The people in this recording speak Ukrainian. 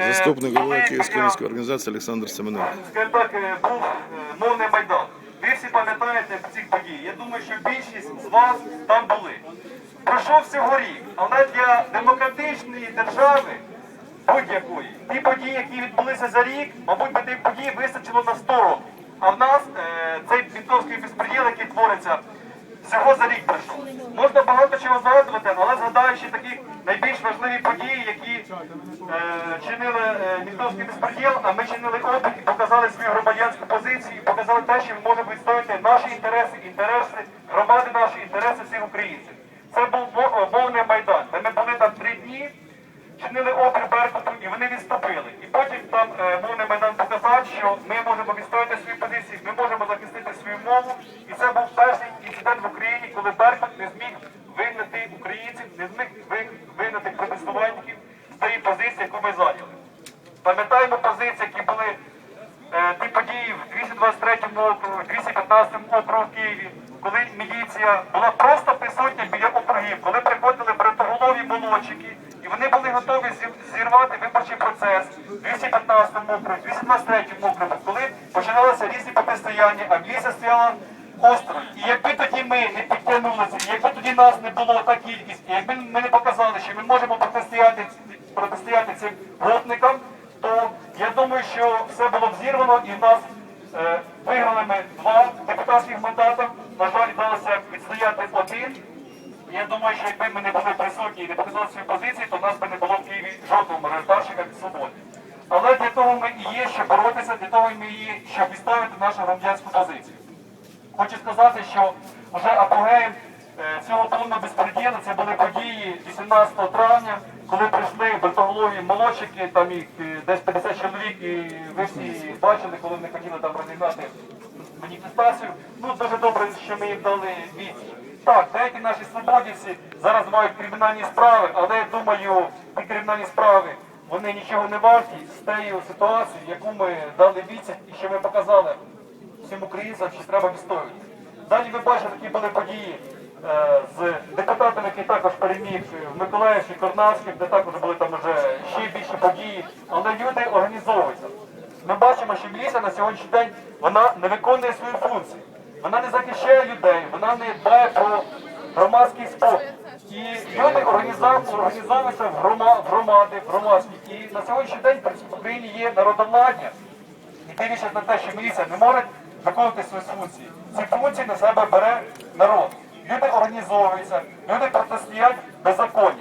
е, Заступник голови коли Київської міської організації Олександр Семененко. скажімо так, е, був е, мовний майдан. Ви всі пам'ятаєте цих подій. Я думаю, що більшість з вас там були. Пройшов всього рік, але для демократичної держави будь-якої ті події, які відбулися за рік, мабуть, би тих подій вистачило на 100 років. А в нас е, цей бінтовський безпреділ, який твориться, всього за рік пройшов. Можна багато чого згадувати, але згадаючи такі найбільш важливі події, чинили е, Міндовський безпреділ, а ми чинили опит і показали свою громадянську позицію, і показали те, що ми можемо відстояти наші інтереси, інтереси громади, наші інтереси всіх українців. Це був мовний майдан, де ми були там три дні чинили опір Беркуту і вони відступили. І потім там е, мовний майдан показав, що ми можемо відстояти свої позиції, ми можемо захистити свою мову. І це був перший інцидент в Україні, коли Беркут не зміг вигнати українців, не зміг вигнати протестувальників з тієї позиції, яку ми зайняли. Пам'ятаємо позиції, які були е, ті події в 223 округу, 215 округу в Києві, коли міліція була просто присутня біля округів, коли приходили братоголові молодчики, і вони були готові зірвати виборчий процес в 215 округу, 223 округу, коли починалися різні протистояння, а міліція стояла осторонь. І якби тоді ми не підтягнулися, якби тоді нас не було та кількість, і якби ми не показали, що ми можемо протистояти, цим гопникам, думаю, що все було б зірвано і в нас е, виграли ми два депутатських мандати. На жаль, вдалося відстояти один. Я думаю, що якби ми не були присутні і не показали свої позиції, то в нас би не було в Києві жодного мажоритарщика від свободи. Але для того ми і є, щоб боротися, для того ми є, щоб відстоювати нашу громадянську позицію. Хочу сказати, що вже апогеєм е, цього повного безпреділу це були події 18 травня, коли прийшли бертоголові молодчики, там їх е, десь 50 чоловік, і ви всі бачили, коли вони хотіли там розігнати маніфестацію. Ну дуже добре, що ми їм дали відсіч. Так, деякі наші свободівці зараз мають кримінальні справи, але я думаю, ті кримінальні справи вони нічого не варті з тією ситуацією, яку ми дали відсіч і що ми показали всім українцям, що треба відстоювати. Далі ви бачите, які були події е, з депутатами, також переміг в Миколаївській, Корнавській, де також були там вже ще більші події, але люди організовуються. Ми бачимо, що міліція на сьогоднішній день вона не виконує свою функцію. Вона не захищає людей, вона не дбає про громадський спокій. І люди організовуються в громади, в громадські. І на сьогоднішній день в Україні є народовладдя, і дивлячись на те, що міліція не може виконувати свої функції. Ці функції на себе бере народ. Люди організовуються, люди протистоять беззаконню.